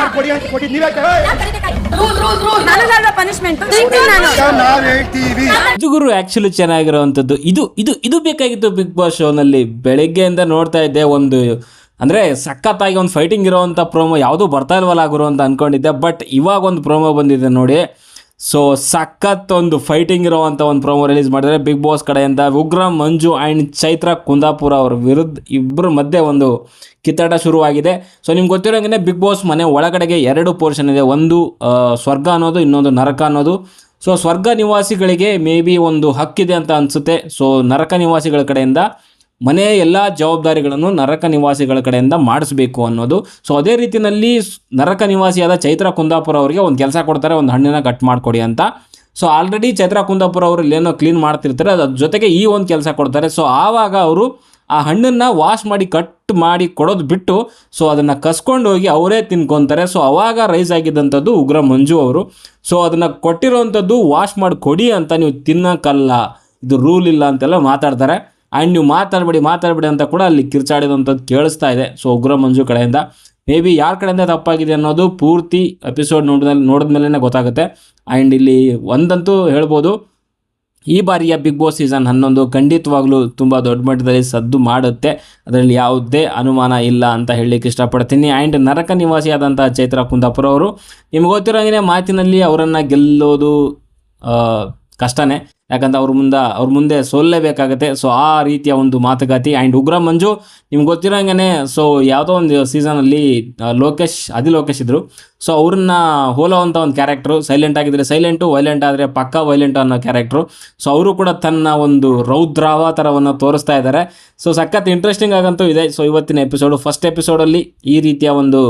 ಮಾಡ್ಕೊಡಿ ಅಂತ ಕೊಡಿ. ನೀವೇ ನನಗಲ್ವಾ ಪನಿಷ್ಮೆಂಟ್ ತಿಂತೀನಿ ನಾನು ನಾವ್ ಹೇಳ್ತೀವಿ ಇದು ಗುರು ಆಕ್ಚುಲಿ ಚೆನ್ನಾಗಿರೋವಂಥದ್ದು. ಇದು ಇದು ಇದು ಬೇಕಾಗಿತ್ತು ಬಿಗ್ ಬಾಸ್ ಶೋನಲ್ಲಿ ಬೆಳಗ್ಗೆಯಿಂದ ನೋಡ್ತಾ ಇದ್ದೆ ಒಂದು ಅಂದರೆ ಸಖತ್ತಾಗಿ ಒಂದು ಫೈಟಿಂಗ್ ಇರೋವಂಥ ಪ್ರೋಮೋ ಯಾವುದೂ ಬರ್ತಾ ಇಲ್ವಲ್ಲ ಗುರು ಅಂತ ಅನ್ಕೊಂಡಿದ್ದೆ. ಬಟ್ ಇವಾಗ ಒಂದು ಪ್ರೋಮೋ ಬಂದಿದೆ ನೋಡಿ. ಸೊ ಸಖತ್ ಒಂದು ಫೈಟಿಂಗ್ ಇರೋವಂಥ ಒಂದು ಪ್ರೋಮೋ ರಿಲೀಸ್ ಮಾಡಿದರೆ ಬಿಗ್ ಬಾಸ್ ಕಡೆಯಿಂದ ಉಗ್ರ ಮಂಜು ಆ್ಯಂಡ್ ಚೈತ್ರ ಕುಂದಾಪುರ ಅವ್ರ ವಿರುದ್ಧ ಇಬ್ಬರ ಮಧ್ಯೆ ಒಂದು ಕಿತ್ತಾಟ ಶುರುವಾಗಿದೆ. ಸೊ ನಿಮ್ಗೆ ಗೊತ್ತಿರೋಂಗೆ ಬಿಗ್ ಬಾಸ್ ಮನೆ ಒಳಗಡೆಗೆ ಎರಡು ಪೋರ್ಷನ್ ಇದೆ. ಒಂದು ಸ್ವರ್ಗ ಅನ್ನೋದು, ಇನ್ನೊಂದು ನರಕ ಅನ್ನೋದು. ಸೊ ಸ್ವರ್ಗ ನಿವಾಸಿಗಳಿಗೆ ಮೇ ಬಿ ಒಂದು ಹಕ್ಕಿದೆ ಅಂತ ಅನಿಸುತ್ತೆ. ಸೊ ನರಕ ನಿವಾಸಿಗಳ ಕಡೆಯಿಂದ ಮನೆಯ ಎಲ್ಲ ಜವಾಬ್ದಾರಿಗಳನ್ನು ನರಕ ನಿವಾಸಿಗಳ ಕಡೆಯಿಂದ ಮಾಡಿಸ್ಬೇಕು ಅನ್ನೋದು. ಸೊ ಅದೇ ರೀತಿಯಲ್ಲಿ ನರಕ ನಿವಾಸಿಯಾದ ಚೈತ್ರ ಕುಂದಾಪುರ ಅವರಿಗೆ ಒಂದು ಕೆಲಸ ಕೊಡ್ತಾರೆ, ಒಂದು ಹಣ್ಣನ್ನು ಕಟ್ ಮಾಡಿಕೊಡಿ ಅಂತ. ಸೊ ಆಲ್ರೆಡಿ ಚೈತ್ರ ಕುಂದಾಪುರ ಅವರು ಇಲ್ಲೇನೋ ಕ್ಲೀನ್ ಮಾಡ್ತಿರ್ತಾರೆ ಅದ್ರ ಜೊತೆಗೆ ಈ ಒಂದು ಕೆಲಸ ಕೊಡ್ತಾರೆ. ಸೊ ಆವಾಗ ಅವರು ಆ ಹಣ್ಣನ್ನು ವಾಶ್ ಮಾಡಿ ಕಟ್ ಮಾಡಿ ಕೊಡೋದು ಬಿಟ್ಟು ಸೊ ಅದನ್ನು ಕಸ್ಕೊಂಡು ಹೋಗಿ ಅವರೇ ತಿನ್ಕೊತಾರೆ. ಸೊ ಅವಾಗ ರೈಸ್ ಆಗಿದ್ದಂಥದ್ದು ಉಗ್ರ ಮಂಜು ಅವರು. ಸೊ ಅದನ್ನು ಕೊಟ್ಟಿರೋವಂಥದ್ದು ವಾಶ್ ಮಾಡಿ ಕೊಡಿ ಅಂತ ನೀವು ತಿನ್ನೋಕ್ಕಲ್ಲ ಇದು ರೂಲ್ ಇಲ್ಲ ಅಂತೆಲ್ಲ ಮಾತಾಡ್ತಾರೆ. ಆ್ಯಂಡ್ ನೀವು ಮಾತಾಡಬೇಡಿ ಮಾತಾಡಬೇಡಿ ಅಂತ ಕೂಡ ಅಲ್ಲಿ ಕಿರ್ಚಾಡಿದಂಥದ್ದು ಕೇಳಿಸ್ತಾ ಇದೆ. ಸೊ ಉಗ್ರ ಮಂಜು ಕಡೆಯಿಂದ. ಮೇ ಬಿ ಯಾರ ಕಡೆಯಿಂದ ತಪ್ಪಾಗಿದೆ ಅನ್ನೋದು ಪೂರ್ತಿ ಎಪಿಸೋಡ್ ನೋಡಿದ ನೋಡಿದ್ಮೇಲೆ ಗೊತ್ತಾಗುತ್ತೆ. ಆ್ಯಂಡ್ ಇಲ್ಲಿ ಒಂದಂತೂ ಹೇಳ್ಬೋದು, ಈ ಬಾರಿಯ ಬಿಗ್ ಬಾಸ್ ಸೀಸನ್ ಹನ್ನೊಂದು ಖಂಡಿತವಾಗ್ಲೂ ತುಂಬ ದೊಡ್ಡ ಮಟ್ಟದಲ್ಲಿ ಸದ್ದು ಮಾಡುತ್ತೆ. ಅದರಲ್ಲಿ ಯಾವುದೇ ಅನುಮಾನ ಇಲ್ಲ ಅಂತ ಹೇಳಲಿಕ್ಕೆ ಇಷ್ಟಪಡ್ತೀನಿ. ಆ್ಯಂಡ್ ನರಕ ನಿವಾಸಿಯಾದಂಥ ಚೈತ್ರ ಕುಂದಾಪುರ ಅವರು ನಿಮ್ಗೆ ಗೊತ್ತಿರೋಂಗೆ ಮಾತಿನಲ್ಲಿ ಅವರನ್ನು ಗೆಲ್ಲೋದು ಕಷ್ಟನೇ. ಯಾಕಂದ್ರೆ ಅವ್ರ ಮುಂದೆ ಅವ್ರ ಮುಂದೆ ಸೋಲ್ಲೇಬೇಕಾಗತ್ತೆ ಸೊ ಆ ರೀತಿಯ ಒಂದು ಮಾತುಕತೆ. ಆ್ಯಂಡ್ ಉಗ್ರ ಮಂಜು, ನಿಮ್ಗೆ ಗೊತ್ತಿರೋಂಗೆ ಸೊ ಯಾವುದೋ ಒಂದು ಸೀಸನಲ್ಲಿ ಲೋಕೇಶ್ ಅದಿ ಲೋಕೇಶ್ ಇದ್ದರು ಸೊ ಅವ್ರನ್ನ ಹೋಲೋವಂಥ ಒಂದು ಕ್ಯಾರೆಕ್ಟ್ರು ಸೈಲೆಂಟ್ ಆಗಿದ್ರೆ ಸೈಲೆಂಟು ವೈಲೆಂಟ್ ಆದರೆ ಪಕ್ಕಾ ವೈಲೆಂಟ್ ಅನ್ನೋ ಕ್ಯಾರೆಕ್ಟ್ರು ಸೊ ಅವರು ಕೂಡ ತನ್ನ ಒಂದು ರೌದ್ರಾವತಾರವನ್ನು ತೋರಿಸ್ತಾ ಇದ್ದಾರೆ ಸೊ ಸಖತ್ ಇಂಟ್ರೆಸ್ಟಿಂಗ್ ಆಗಂತೂ ಇದೆ. ಸೊ ಇವತ್ತಿನ ಎಪಿಸೋಡು ಫಸ್ಟ್ ಎಪಿಸೋಡಲ್ಲಿ ಈ ರೀತಿಯ ಒಂದು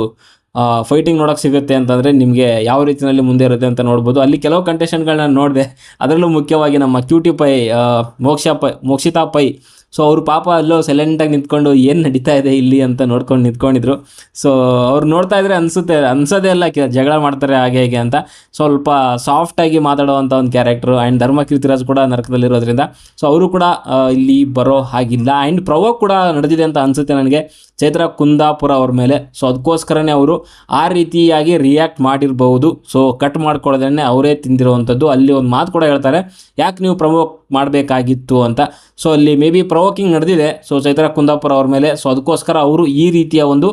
ಫೈಟಿಂಗ್ ನೋಡೋಕೆ ಸಿಗುತ್ತೆ ಅಂತಂದರೆ ನಿಮಗೆ ಯಾವ ರೀತಿಯಲ್ಲಿ ಮುಂದೆ ಇರುತ್ತೆ ಅಂತ ನೋಡ್ಬೋದು. ಅಲ್ಲಿ ಕೆಲವು ಕಂಟೆಷನ್ಗಳನ್ನ ನೋಡಿದೆ, ಅದರಲ್ಲೂ ಮುಖ್ಯವಾಗಿ ನಮ್ಮ ಕ್ಯೂಟಿ ಪೈ ಮೋಕ್ಷ ಪೈ ಮೋಕ್ಷಿತಾ ಪೈ ಸೊ ಅವರು ಪಾಪ ಅಲ್ಲೋ ಸೈಲೆಂಟಾಗಿ ನಿಂತ್ಕೊಂಡು ಏನು ನಡೀತಾ ಇದೆ ಇಲ್ಲಿ ಅಂತ ನೋಡ್ಕೊಂಡು ನಿಂತ್ಕೊಂಡಿದ್ರು. ಸೊ ಅವ್ರು ನೋಡ್ತಾ ಇದ್ರೆ ಅನಿಸುತ್ತೆ, ಅನ್ಸೋದೇ ಅಲ್ಲ ಜಗಳ ಮಾಡ್ತಾರೆ ಹಾಗೆ ಹೇಗೆ ಅಂತ. ಸ್ವಲ್ಪ ಸಾಫ್ಟಾಗಿ ಮಾತಾಡುವಂಥ ಒಂದು ಕ್ಯಾರೆಕ್ಟ್ರು ಆ್ಯಂಡ್ ಧರ್ಮ ಕೀರ್ತಿರಾಜ್ ಕೂಡ ನರಕದಲ್ಲಿರೋದ್ರಿಂದ. ಸೊ ಅವರು ಕೂಡ ಇಲ್ಲಿ ಬರೋ ಹಾಗಿಲ್ಲ. ಆ್ಯಂಡ್ ಪ್ರವೋ ಕೂಡ ನಡೆದಿದೆ ಅಂತ ಅನಿಸುತ್ತೆ ನನಗೆ. ಚೈತ್ರ ಕುಂದಾಪುರ ಅವ್ರ ಮೇಲೆ. ಸೊ ಅದಕ್ಕೋಸ್ಕರನೇ ಅವರು ಆ ರೀತಿಯಾಗಿ ರಿಯಾಕ್ಟ್ ಮಾಡಿರಬಹುದು. ಸೊ ಕಟ್ ಮಾಡ್ಕೊಳ್ಳೋದನ್ನೇ ಅವರೇ ತಿಂದಿರುವಂಥದ್ದು. ಅಲ್ಲಿ ಒಂದು ಮಾತು ಕೂಡ ಹೇಳ್ತಾರೆ. ಯಾಕೆ ನೀವು ಪ್ರವೋಕ್ ಮಾಡಬೇಕಾಗಿತ್ತು ಅಂತ. ಸೊ ಅಲ್ಲಿ ಮೇ ಬಿ ಪ್ರವೋಕಿಂಗ್ ನಡೆದಿದೆ. ಸೊ ಚೈತ್ರ ಕುಂದಾಪುರ ಅವ್ರ ಮೇಲೆ. ಸೊ ಅದಕ್ಕೋಸ್ಕರ ಅವರು ಈ ರೀತಿಯ ಒಂದು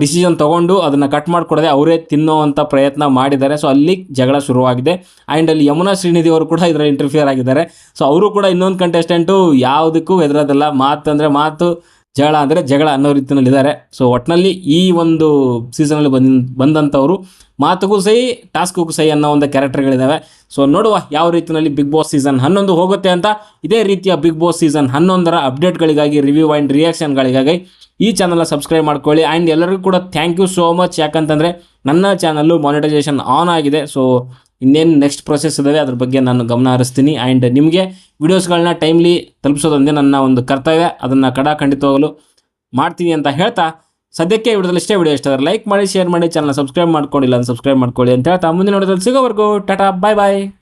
ಡಿಸಿಷನ್ ತೊಗೊಂಡು ಅದನ್ನು ಕಟ್ ಮಾಡಿಕೊಡದೆ ಅವರೇ ತಿನ್ನೋವಂಥ ಪ್ರಯತ್ನ ಮಾಡಿದ್ದಾರೆ. ಸೊ ಅಲ್ಲಿ ಜಗಳ ಶುರುವಾಗಿದೆ. ಆ್ಯಂಡ್ ಅಲ್ಲಿ ಯಮುನಾ ಶ್ರೀನಿಧಿ ಅವರು ಕೂಡ ಇದರಲ್ಲಿ ಇಂಟರ್ಫಿಯರ್ ಆಗಿದ್ದಾರೆ. ಸೊ ಅವರು ಕೂಡ ಇನ್ನೊಂದು ಕಂಟೆಸ್ಟೆಂಟು ಯಾವುದಕ್ಕೂ ಹೆದರೋದಿಲ್ಲ. ಮಾತು ಅಂದರೆ ಮಾತು ಜಗಳ ಅಂದರೆ ಜಗಳ ಅನ್ನೋ ರೀತಿಯಲ್ಲಿದ್ದಾರೆ ಸೊ ಒಟ್ಟಿನಲ್ಲಿ ಈ ಒಂದು ಸೀಸನಲ್ಲಿ ಬಂದ, ಬಂದಂಥವರು ಮಾತುಗೂ ಸಹಿ ಟಾಸ್ಕ್ಗೂ ಸಹಿ ಅನ್ನೋ ಒಂದು ಕ್ಯಾರೆಕ್ಟರ್ಗಳಿದ್ದಾವೆ ಸೊ ನೋಡುವ ಯಾವ ರೀತಿಯಲ್ಲಿ ಬಿಗ್ ಬಾಸ್ ಸೀಸನ್ ಹನ್ನೊಂದು ಹೋಗುತ್ತೆ ಅಂತ. ಇದೇ ರೀತಿಯ ಬಿಗ್ ಬಾಸ್ ಸೀಸನ್ ಹನ್ನೊಂದರ ಅಪ್ಡೇಟ್ಗಳಿಗಾಗಿ ರಿವ್ಯೂ ಆ್ಯಂಡ್ ರಿಯಾಕ್ಷನ್ಗಳಿಗಾಗಿ ಈ ಚಾನಲ್ನ ಸಬ್ಸ್ಕ್ರೈಬ್ ಮಾಡ್ಕೊಳ್ಳಿ. ಆ್ಯಂಡ್ ಎಲ್ಲರಿಗೂ ಕೂಡ ಥ್ಯಾಂಕ್ ಯು ಸೋ ಮಚ್ ಯಾಕಂತಂದರೆ, ನನ್ನ ಚಾನಲ್ಲು ಮಾನಿಟೈಸೇಷನ್ ಆನ್ ಆಗಿದೆ. ಸೊ ಇನ್ನೇನು ನೆಕ್ಸ್ಟ್ ಪ್ರೊಸೆಸ್ ಇದ್ದಾವೆ ಅದ್ರ ಬಗ್ಗೆ ನಾನು ಗಮನ ಹರಿಸ್ತೀನಿ. ಆ್ಯಂಡ್ ನಿಮಗೆ ವೀಡಿಯೋಸ್ಗಳನ್ನ ಟೈಮ್ಲಿ ತಲುಪಿಸೋದೊಂದೇ ನನ್ನ ಒಂದು ಕರ್ತವ್ಯ. ಅದನ್ನು ಕಡ ಖಂಡಿತವಾಗಲು ಮಾಡ್ತೀನಿ ಅಂತ ಹೇಳ್ತಾ, ಸದ್ಯಕ್ಕೆ ವಿಡಿಯೋದಲ್ಲಿ ಇಷ್ಟೇ ವಿಡಿಯೋ ಇಷ್ಟ ಲೈಕ್ ಮಾಡಿ ಶೇರ್ ಮಾಡಿ ಚಾನಲ್ ಸಬ್ಸ್ಕ್ರೈಬ್ ಮಾಡ್ಕೊಂಡಿಲ್ಲ ಅಂತ ಸಬ್ಸ್ಕ್ರೈಬ್ ಮಾಡ್ಕೊಳ್ಳಿ ಅಂತ ಹೇಳ್ತಾ. ಮುಂದಿನ ವಿಡಿಯೋದಲ್ಲಿ ಸಿಗೋವರೆಗೂ, ಟಾಟಾ ಬಾಯ್ ಬಾಯ್